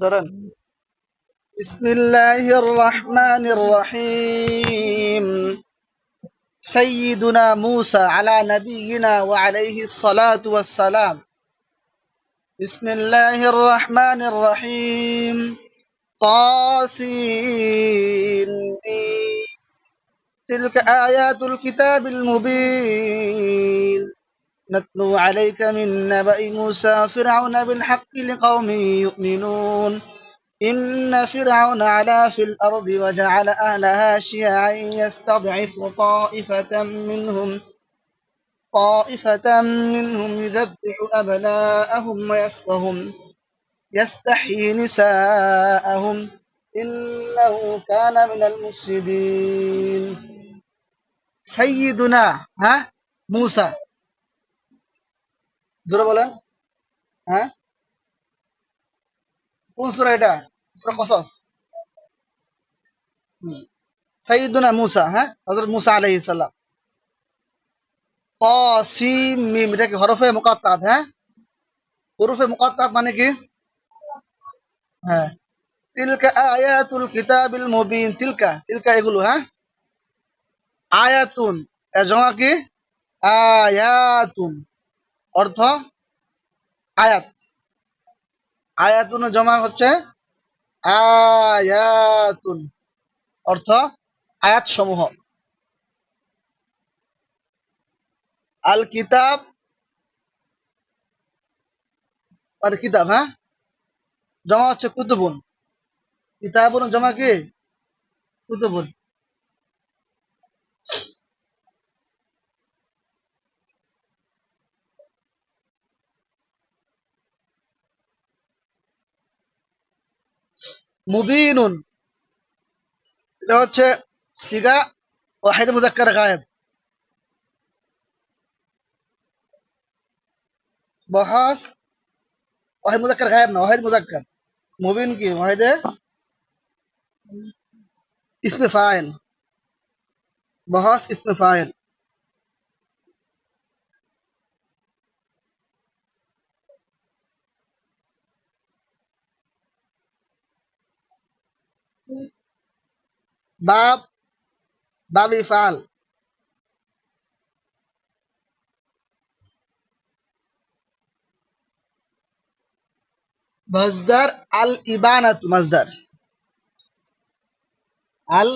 ধরেন بسم الله الرحمن الرحيم سيدنا موسى على نبينا وعليه الصلاة والسلام بسم الله الرحمن الرحيم طاسين تلك آيات الكتاب المبين نتلو عليك من نبأ موسى فرعون بالحق لقوم يؤمنون. إن فرعون علا في الأرض وجعل أهلها شيعا يستضعف طائفة منهم طائفة منهم يذبح أبناءهم ويسفهم يستحيي نساءهم. إنه كان من المفسدين. سيدنا ها موسى. জোরে বলেন হ্যাঁ কোন সূরা এটা সূরা কসস হুম। সাইয়্যিদুনা মুসা হ্যাঁ হযরত মুসা আলাইহিস সালাম কাসিম মিম এটা কি হরফে মুকাত্তাত হ্যাঁ হরফে মুকাত্তাত মানে কি হ্যাঁ তিলকা আয়াতুল কিতাবিল মুবিন তিলকা তিলকা এগুলো হ্যাঁ আয়াতুন এর জমা কি আয়াতুন অর্থ আয়াত। আয়াতুন জমা হচ্ছে আয়াতুন। অর্থ আয়াত সমূহ আল কিতাব আর কিতাব হ্যাঁ? জমা হচ্ছে কুতুবুন। কিতাবুন জমা কি? কুতুবুন। মুবিনুন এটা হচ্ছে সিগা ওয়াহিদ মুজাক্কার গায়েব বহাস ওয়াহিদ মুজাক্কার গায়েব না ওয়াহিদ মুজাক্কার মুবিন কি ওয়াহিদে ইসমে ফাইল বহাস ইসমে ফাইল বাব বাব ইফাল মজদার আল ইবানাত মজদার আল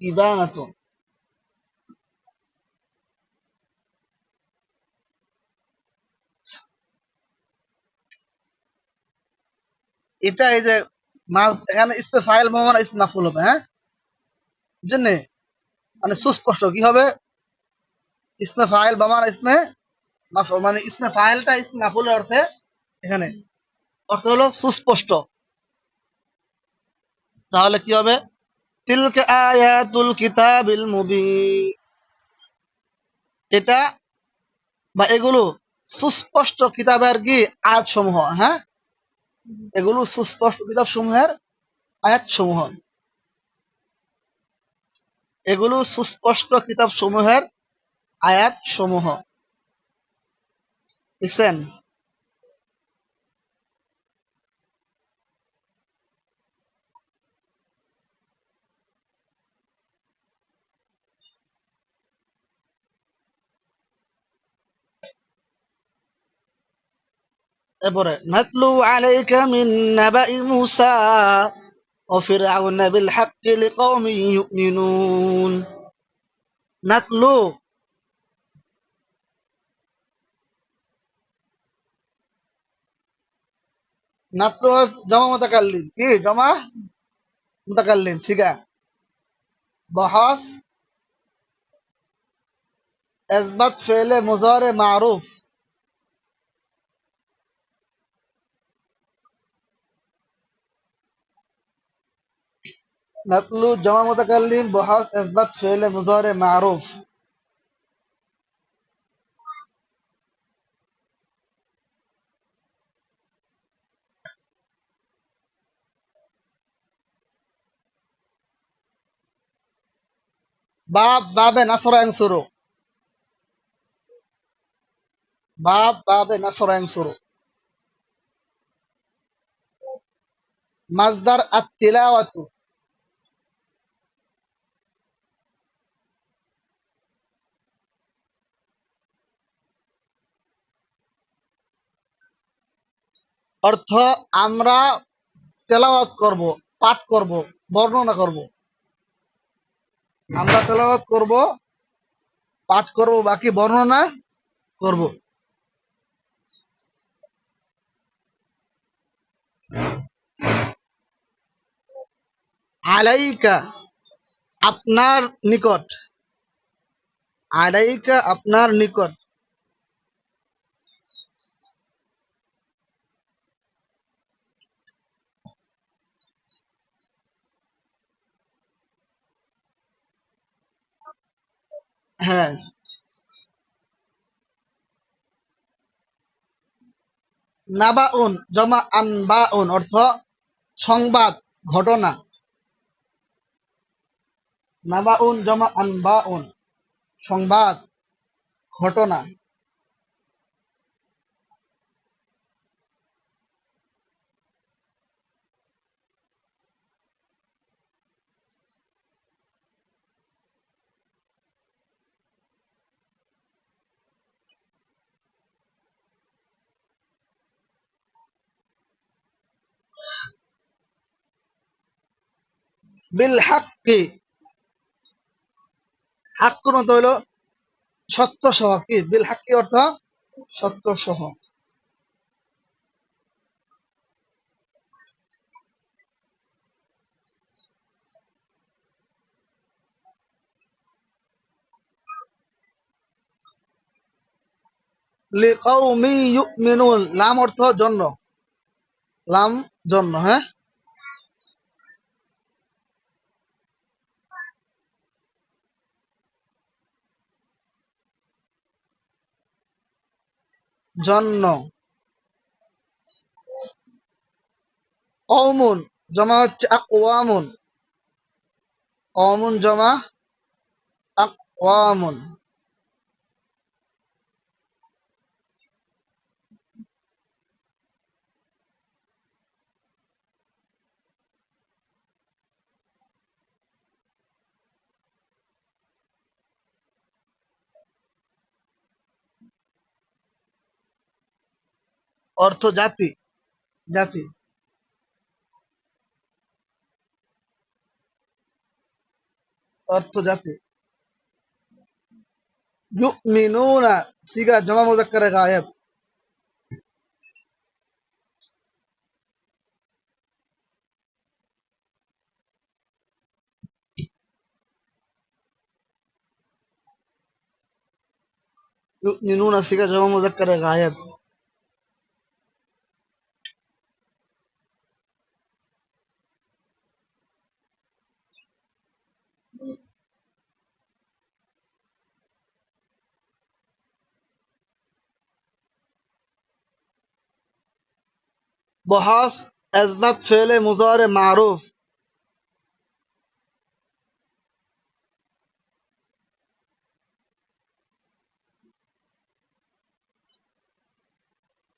ইবানাত এটা এই যে এখানে হবে হ্যাঁ? মানে সুস্পষ্ট, কি হবে? মানে ফাইলটা অর্থে এখানে। অর্থ হলো সুস্পষ্ট। তাহলে কি হবে? তিলকে আয়াতুল কিতাবিল মুবিন। এটা বা এগুলো সুস্পষ্ট কিতাবের কি আয়াত সমূহ হ্যাঁ? এগুলো সুস্পষ্ট কিতাব সমূহের আয়াত সমূহ এগুলো সুস্পষ্ট কিতাব সমূহের আয়াত সমূহ দেখছেন? এরপরে নাতলু আলাইকা মিন নাবাই মুসা وفرعون بالحق لقوم يؤمنون نتلو নাতলু জমা মুতাকাল্লিম কি জমা মুতাকাল্লিম সিগা বহাস اثبت فعل مضارع معروف نتلو جمع متكلم بحث اثبت فعل مضارع معروف باب باب نصر ينصر باب باب نصر ينصر মাজদার আত-তিলাওয়াতু অর্থ আমরা তেলাওয়াত করব, পাঠ করব, বর্ণনা করব। আমরা তেলাওয়াত করব, পাঠ করব, বাকি বর্ণনা করব। আলাইকা আপনার নিকট, আলাইকা আপনার নিকট। হ্যাঁ। নাবাউন জমা আনবাউন অর্থ সংবাদ ঘটনা। নাবাউন জমা আনবাউন সংবাদ ঘটনা। বিল হাক্কি। হাক্কুর মতো হইল সত্য সহ কি? বিল হাক্কি অর্থ সত্য সহ লাম অর্থ জন্য। লাম জন্য হ্যাঁ? জন্য। অমুন জমা হচ্ছে আকওয়ামুন। অমুন জমা আকওয়ামুন। অর্থ জাতি জাতি অর্থ জাতি ইউমিনুনা সিগা জমা মুজাক্কারে গায়েব ইউমিনুনা সিগা জমা মুজাক্কারে بحاس از عزت فعل مزار معروف.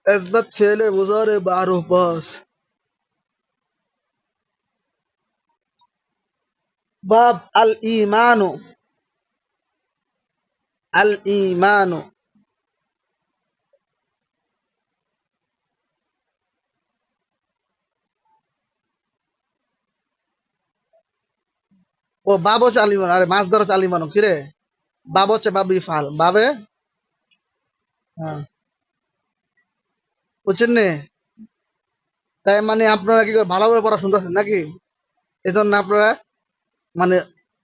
عزت فعل مزار معروف باز. باب الایمان الایمان ও বাব হচ্ছে আলিমান আরে মাছ ধরো আলিমানো কিরে? বাব হচ্ছে বাবি ফাল বাবে? হ্যাঁ। বুঝছেন নে? তাই মানে আপনারা কি ভালোভাবে পড়া শুনতেছেন নাকি? এই জন্য আপনারা মানে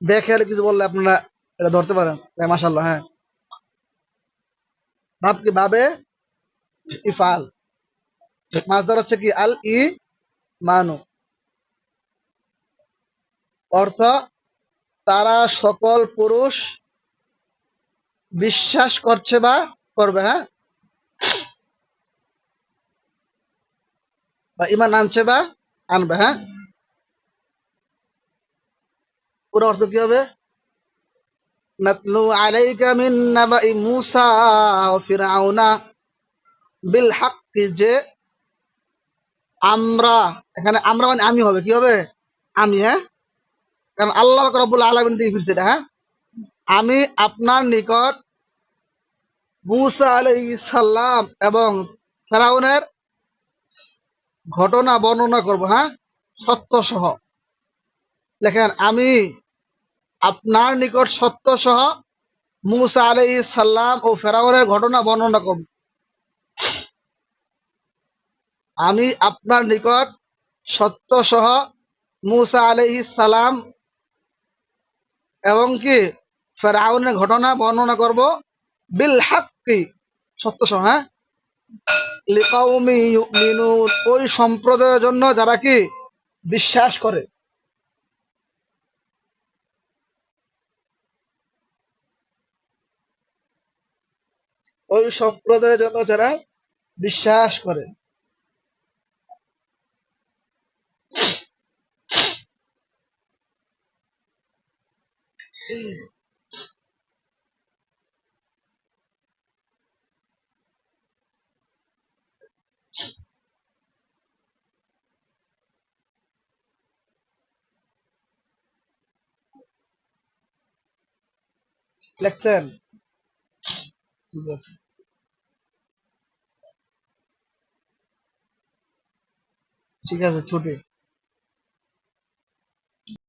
দেখে আর কিছু বললে আপনারা এটা ধরতে পারেন। তাই মাসাল্লাহ হ্যাঁ। ভাব কি বাবে? ইফাল। মাছ ধর হচ্ছে কি? আল ই মানু অর্থ তারা সকল পুরুষ বিশ্বাস করছে বা করবে হ্যাঁ? বা ইমান আনছে বা আনবে হ্যাঁ? পুরো অর্থ কি হবে? নাতলু আলাইকা মিন নাবাই মুসা ও ফিরাউনা বিল হাক্কি, যে আমরা, এখানে আমরা মানে আমি হবে, কি হবে? আমি হ্যাঁ? কারণ আল্লাহ রব্বুল আলামিন দিয়ে ফিরছে হ্যাঁ? আমি আপনার নিকট মুসা আলাইহিস সালাম এবং ফেরাউনের ঘটনা বর্ণনা করব হ্যাঁ? সত্য সহ লেখেন আমি আপনার নিকট সত্য সহ মুসা আলাইহিস সাল্লাম ও ফেরাউনের ঘটনা বর্ণনা করব। আমি আপনার নিকট সত্য সহ মুসা আলাইহিস সালাম এবং কি ফেরাউনের ঘটনা বর্ণনা করব? বিল হাক্কি। সত্য হ্যাঁ? ওই সম্প্রদায়ের জন্য যারা কি বিশ্বাস করে। ওই সম্প্রদায়ের জন্য যারা বিশ্বাস করে। লেখছেন ঠিক আছে ঠিক আছে ছুটি